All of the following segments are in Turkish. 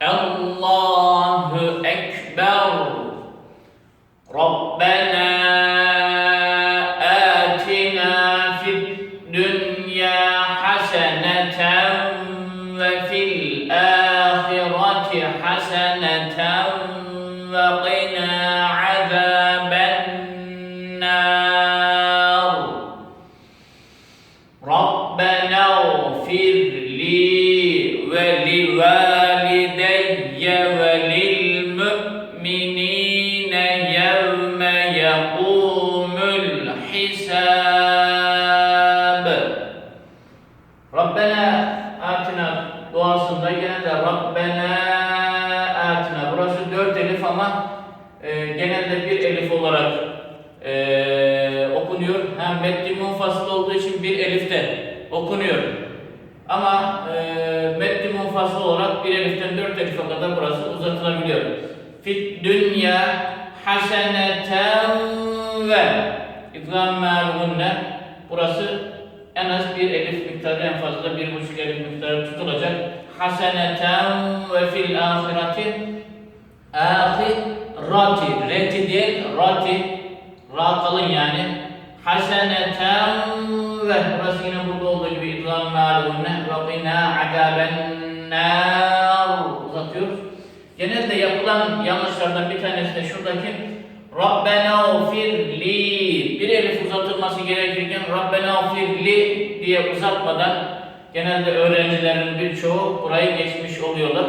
Allahu Ekber. Rabbena okunuyor. Hem metni munfasıl olduğu için bir elifte okunuyor. Ama e, munfasıl olarak bir eliften dört elife kadar burası uzatılabiliyor. Fit dünya haseneten ve İdgam me'alunne burası en az bir elif miktarı en fazla bir buçuk elif miktarı tutulacak. Haseneten ve fil ahireti ahirati reti değil rati ra kalın yani haseneten ve burası yine burada olduğu gibi idlam me'alunne ve qina azaben nar uzatıyoruz. Genelde yapılan yanlışlardan bir tanesi de şuradaki Rabbena ufirli bir elif uzatılması gerekirken Rabbena ufirli diye uzatmadan genelde öğrencilerin birçoğu burayı geçmiş oluyorlar.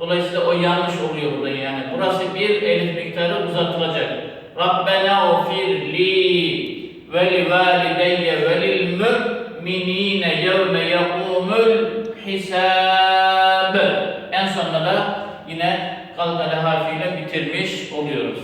Dolayısıyla o yanlış oluyor burada yani. Burası bir elif miktarı uzatılacak. Rabbena ufirli ve li valideyye ve lil müminine yevme yakumul hisab. Da yine kalkale harfiyle bitirmiş oluyoruz.